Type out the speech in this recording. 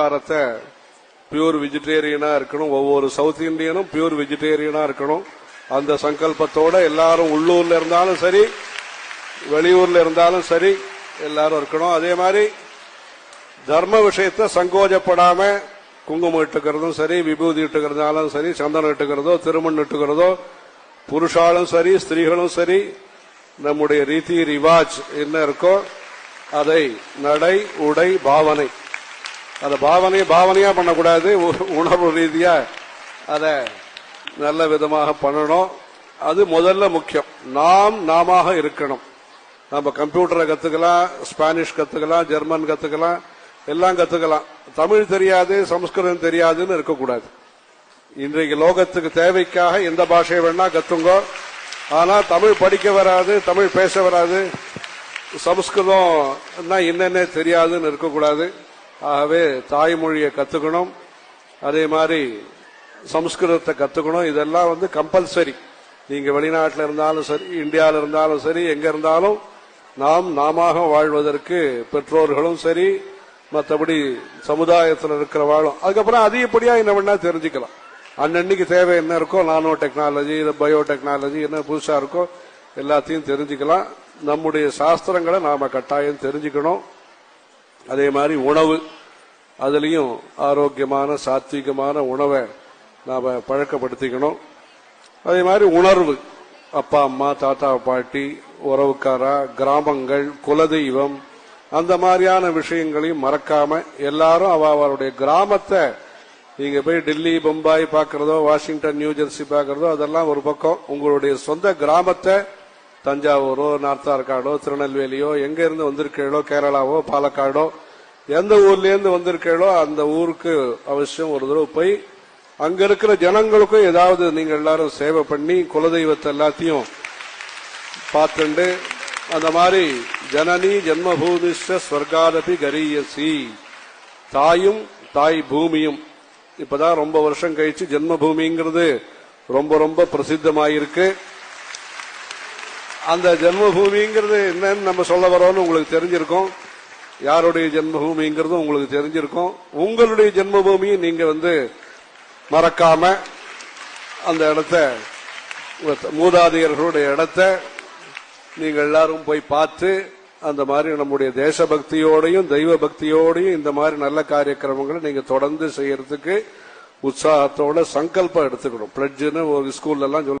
ஆகாரத்தை பியூர் வெஜிடேரியனா இருக்கணும். ஒவ்வொரு சவுத் இந்தியனும் பியூர் வெஜிடேரியனா இருக்கணும். அந்த சங்கல்பத்தோட எல்லாரும் உள்ளூர்ல இருந்தாலும் சரி வெளியூர்ல இருந்தாலும் சரி எல்லாரும் இருக்கணும். அதே மாதிரி தர்ம விஷயத்தை சங்கோஜப்படாம குங்குமம் இட்டுக்கிறதும் சரி விபூதி இட்டுக்கிறதாலும் சரி சந்தனம் இட்டுக்கிறதோ திருமண் இட்டுக்கிறதோ புருஷாலும் சரி ஸ்திரீகளும் சரி நம்முடைய ரீதி ரிவாஜ் என்ன இருக்கோ அதை நடை உடை பாவனை அதை பாவனையை பாவனையா பண்ணக்கூடாது. உ- உணர்வு ரீதியா அதை நல்ல விதமாக பண்ணணும். அது முதல்ல முக்கியம். நாம் நாம இருக்கணும். நம்ம கம்ப்யூட்டரை கத்துக்கலாம் ஸ்பானிஷ் கத்துக்கலாம் ஜெர்மன் கத்துக்கலாம் எல்லாம் கத்துக்கலாம். தமிழ் தெரியாது சமஸ்கிருதம் தெரியாதுன்னு இருக்கக்கூடாது. இன்றைக்கு லோகத்துக்கு தேவைக்காக எந்த பாஷையை வேணா கத்துங்கோ. ஆனா தமிழ் படிக்க வராது தமிழ் பேச வராது. சமஸ்கிருதம் என்னென்ன தெரியாதுன்னு இருக்கக்கூடாது. ஆகவே தாய்மொழியை கத்துக்கணும். அதே மாதிரி சம்ஸ்கிருதத்தை கத்துக்கணும். இதெல்லாம் வந்து கம்பல்சரி நீங்க வெளிநாட்டில் இருந்தாலும் சரி இந்தியாவில் இருந்தாலும் சரி எங்க இருந்தாலும் நாம் நாம வாழ்வதற்கு பெற்றோர்களும் சரி மற்றபடி சமுதாயத்தில் இருக்கிற வாழும் அதுக்கப்புறம் அதிகப்படியா என்ன வேணா தெரிஞ்சுக்கலாம். அன்னன்னைக்கு தேவை என்ன இருக்கோ நானோ டெக்னாலஜி இல்லை பயோ டெக்னாலஜி என்ன புதுசா இருக்கோ எல்லாத்தையும் தெரிஞ்சுக்கலாம். நம்முடைய சாஸ்திரங்களை நாம கட்டாயம் தெரிஞ்சுக்கணும். அதே மாதிரி உணவு. அதுலேயும் ஆரோக்கியமான சாத்விகமான உணவை நாம் பழக்கப்படுத்திக்கணும். அதே மாதிரி உணர்வு. அப்பா அம்மா தாத்தா பாட்டி உறவுக்காரா கிராமங்கள் குலதெய்வம் அந்த மாதிரியான விஷயங்களையும் மறக்காம எல்லாரும் அவ அவருடைய கிராமத்தை நீங்க போய் டெல்லி பம்பாய் பார்க்கறதோ வாஷிங்டன் நியூ ஜெர்சி பார்க்கறதோ அதெல்லாம் ஒரு பக்கம் உங்களுடைய சொந்த கிராமத்தை தஞ்சாவூரோ நார்த் ஆர்காடோ திருநெல்வேலியோ எங்க இருந்து வந்திருக்கீங்களோ கேரளாவோ பாலக்காடோ எந்த ஊர்ல இருந்து வந்திருக்கீங்களோ அந்த ஊருக்கு அவசியம் ஒரு தடவை போய் அங்க இருக்கிற ஜனங்களுக்கும் ஏதாவது நீங்க எல்லாரும் சேவை பண்ணி குலதெய்வத்தை எல்லாத்தையும் பார்த்துண்டு அந்த மாதிரி ஜனனி ஜென்மபூமிஷ்ட ஸ்வர்காதபி கரியசி. தாயும் தாய் பூமியும். இப்பதான் ரொம்ப வருஷம் கழிச்சு ஜென்மபூமிங்கிறது ரொம்ப ரொம்ப பிரசித்தமாயிருக்கு. அந்த ஜென்மபூமிங்கிறது என்னன்னு நம்ம சொல்ல வரோம்னு உங்களுக்கு தெரிஞ்சிருக்கும். யாருடைய ஜென்மபூமிங்கிறதும் உங்களுக்கு தெரிஞ்சிருக்கும். உங்களுடைய ஜென்மபூமியை நீங்க வந்து மறக்காம அந்த இடத்த மூதாதையர்களுடைய இடத்த நீங்க எல்லாரும் போய் பார்த்து அந்த மாதிரி நம்முடைய தேசபக்தியோடையும் தெய்வ பக்தியோடையும் இந்த மாதிரி நல்ல காரியக்கிரமங்களை நீங்க தொடர்ந்து செய்யறதுக்கு உற்சாகத்தோட சங்கல்பம் எடுத்துக்கணும். பிளட்ஜுன்னு ஒரு ஸ்கூல்ல எல்லாம் சொல்ல